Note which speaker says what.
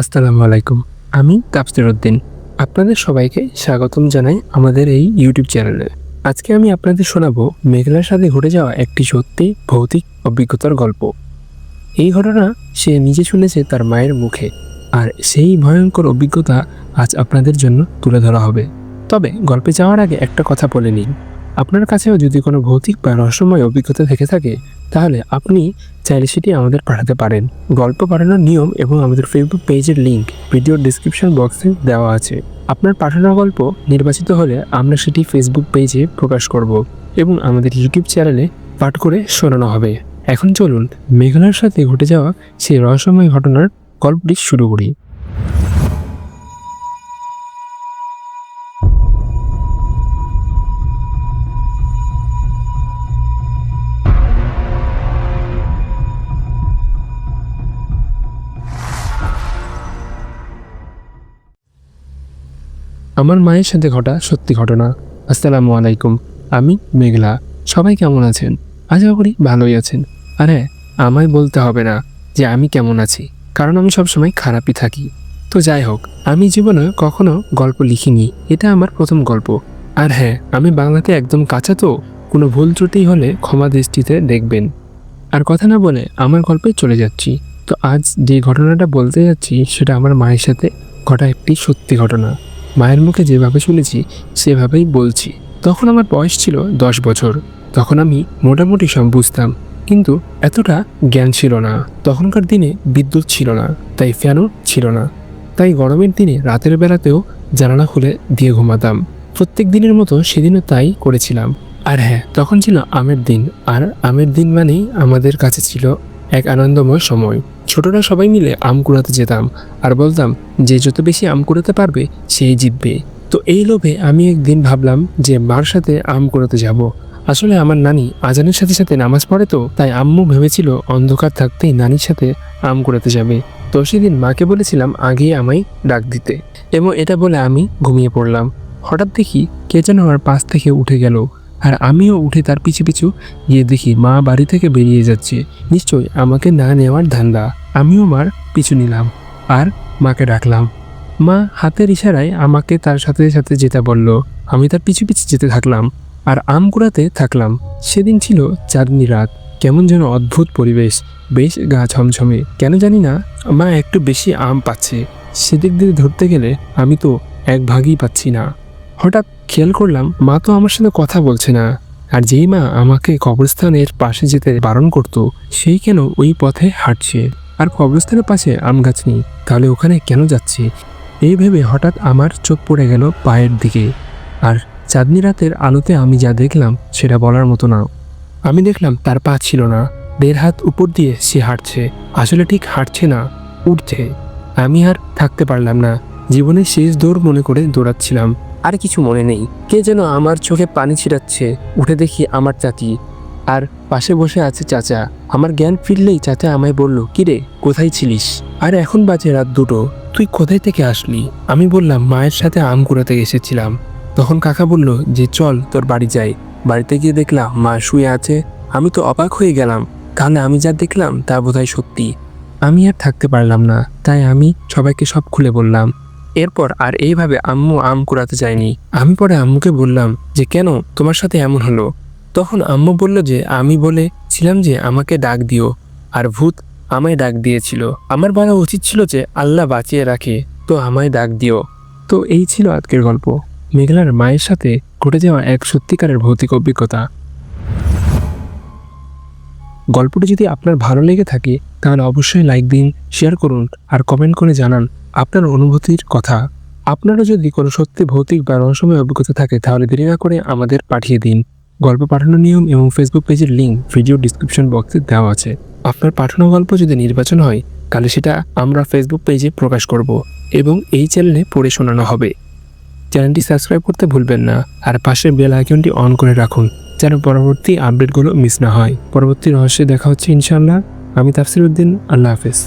Speaker 1: আসসালামু আলাইকুম। আমি তাপসির উদ্দিন। আপনাদের সবাইকে স্বাগতম জানাই আমাদের এই ইউটিউব চ্যানেলে আজকে আমি আপনাদের শোনাবো মেঘলার সাথে ঘটে যাওয়া একটি সত্যি ভৌতিক অভিজ্ঞতার গল্প। এই ঘটনা সে নিজে শুনেছে তার মায়ের মুখে, আর সেই ভয়ঙ্কর অভিজ্ঞতা আজ আপনাদের জন্য তুলে ধরা হবে। তবে গল্পে যাওয়ার আগে একটা কথা বলে নিন আপনার কাছেও যদি কোনো ভৌতিক বা রহস্যময় অভিজ্ঞতা থেকে থাকে তাহলে আপনি চাইলে সেটি আমাদের পাঠাতে পারেন। গল্প পাঠানোর নিয়ম এবং আমাদের ফেসবুক পেজের লিঙ্ক ভিডিওর ডিসক্রিপশন বক্সে দেওয়া আছে। আপনার পাঠানো গল্প নির্বাচিত হলে আমরা সেটি ফেসবুক পেজে প্রকাশ করব এবং আমাদের ইউটিউব চ্যানেলে পাঠ করে শোনানো হবে। এখন চলুন মেঘলার সাথে ঘটে যাওয়া সেই রহস্যময় ঘটনার গল্পটি শুরু করি। আমার মায়ের সাথে ঘটা সত্যি ঘটনা। আসসালামু আলাইকুম। আমি মেঘলা। সবাই কেমন আছেন? আশা করি ভালোই আছেন। আরে, আমায় বলতে হবে না যে আমি কেমন আছি, কারণ আমি সবসময় খারাপই থাকি। তো যাই হোক, আমি জীবনে কখনো গল্প লিখিনি, এটা আমার প্রথম গল্প। আর হ্যাঁ আমি বাংলাতে একদম কাঁচা তো, কোনো ভুল ত্রুটি হলে ক্ষমা দৃষ্টিতে দেখবেন। আর কথা না বলে আমার গল্পে চলে যাচ্ছি। তো আজ যে ঘটনাটা বলতে যাচ্ছি, সেটা আমার মায়ের সাথে ঘটা একটি সত্যি ঘটনা। মায়ের মুখে যেভাবে শুনেছি, সেভাবেই বলছি। তখন আমার বয়স ছিল দশ বছর। তখন আমি মোটামুটি সব বুঝতাম, কিন্তু এতটা জ্ঞান ছিল না। তখনকার দিনে বিদ্যুৎ ছিল না, তাই ফ্যানও ছিল না। তাই গরমের দিনে রাতের বেলাতেও জানালা খুলে দিয়ে ঘুমাতাম। প্রত্যেক দিনের মতো সেদিনও তাই করেছিলাম। আর হ্যাঁ তখন ছিল আমের দিন। আর আমের দিন মানেই আমাদের কাছে ছিল এক আনন্দময় সময়। ছোটরা সবাই মিলে আম কুড়াতে যেতাম আর বলতাম, যে যত বেশি আম কুড়াতে পারবে, সেই জিতবে। তো এই লোভে আমি একদিন ভাবলাম যে মার সাথে আম কুড়াতে যাব। আসলে আমার নানি আজানের সাথে সাথে নামাজ পড়ে তো, তাই আম্মু ভেবেছিল অন্ধকার থাকতেই নানির সাথে আম কুড়াতে যাবে। তো সেদিন মাকে বলেছিলাম আগে আমায় ডাক দিতে। এবং এটা বলে আমি ঘুমিয়ে পড়লাম। হঠাৎ দেখি কে যেন আমার পাশ থেকে উঠে গেল। আর আমিও উঠে তার পিছু পিছু গিয়ে দেখি মা বাড়ি থেকে বেরিয়ে যাচ্ছে। নিশ্চয়ই আমাকে না নেওয়ার ধান্দা। আমিও মার পিছু নিলাম আর মাকে ডাকলাম। মা হাতের ইশারায় আমাকে তার সাথে সাথে যেতে বলল। আমি তার পিছু পিছু যেতে থাকলাম আর আম কুড়াতে থাকলাম। সেদিন ছিল চাঁদনি রাত। কেমন যেন অদ্ভুত পরিবেশ। বেশ গা ছমছমে কেন জানি না, মা একটু বেশি আম পাচ্ছে। সেদিক দিয়ে ধরতে গেলে আমি তো এক ভাগই পাচ্ছি না। হঠাৎ খেয়াল করলাম, মা তো আমার সাথে কথা বলছে না। আর যেই মা আমাকে কবরস্থানের পাশে যেতে বারণ করত, সেই কেন ওই পথে হাঁটছে? আর কবরস্থানের পাশে আম গাছ নেই, তাহলে ওখানে কেন যাচ্ছে? এই ভেবে হঠাৎ আমার চোখ পড়ে গেল পায়ের দিকে। আর চাঁদনি রাতের আলোতে আমি যা দেখলাম, সেটা বলার মতো না। আমি দেখলাম তার পা ছিল না, দেড় হাত উপর দিয়ে সে হাঁটছে। আসলে ঠিক হাঁটছে না, উঠছে। আমি আর থাকতে পারলাম না। জীবনের শেষ দৌড় মনে করে দৌড়াচ্ছিলাম। আর কিছু মনে নেই। কে যেন আমার চোখে পানি ছিটাচ্ছে উঠে দেখি আমার চাচি। আর পাশে বসে আছে চাচা। আমার জ্ঞান ফিরলেই চাচা আমায় বলল কিরে কোথায় ছিলিস? আর এখন বাজে রাত দুটো। তুই কোথায় থেকে আসলি? আমি বললাম, মায়ের সাথে আম কুড়াতে এসেছিলাম। তখন কাকা বলল, যে চল, তোর বাড়ি যাই। বাড়িতে গিয়ে দেখলাম, মা শুয়ে আছে। আমি তো অবাক হয়ে গেলাম। তাহলে আমি যা দেখলাম তা বোধহয় সত্যি। আমি আর থাকতে পারলাম না। তাই আমি সবাইকে সব খুলে বললাম এরপর আর এইভাবে আম্মু আম কুড়াতে যায়নি। আমি পরে আম্মুকে বললাম যে, কেন? তোমার সাথে এমন হলো? তখন আম্মু বলল যে, আমি বলেছিলাম যে, আমাকে ডাক দিও। আর ভূত আমায় ডাক দিয়েছিল। আমার বলা উচিত ছিল যে, আল্লাহ বাঁচিয়ে রাখে, তো আমায় ডাক দিও। তো এই ছিল আজকের গল্প। মেঘলার মায়ের সাথে ঘটে যাওয়া এক সত্যিকারের ভৌতিক অভিজ্ঞতা। গল্পটি যদি আপনার ভালো লেগে থাকে, তাহলে অবশ্যই লাইক দিন, শেয়ার করুন, আর কমেন্ট করে জানান আপনার অনুভূতির কথা আপনারও যদি কোনো সত্যি ভৌতিক বা রহস্যময় অভিজ্ঞতা থাকে, তাহলে দেরি না করে আমাদের পাঠিয়ে দিন। গল্প পাঠানোর নিয়ম এবং ফেসবুক পেজের লিঙ্ক ভিডিও ডিসক্রিপশন বক্সে দেওয়া আছে। আপনার পাঠানো গল্প যদি নির্বাচন হয়, তাহলে সেটা আমরা ফেসবুক পেজে প্রকাশ করব এবং এই চ্যানেলে পড়ে শোনানো হবে। চ্যানেলটি সাবস্ক্রাইব করতে ভুলবেন না আর পাশের বেল আইকনটি অন করে রাখুন, যেন পরবর্তী আপডেটগুলো মিস না হয়। পরবর্তী রহস্যে দেখা হচ্ছে ইনশাআল্লাহ। আমি তাফসির উদ্দিন আল্লাহ হাফেজ।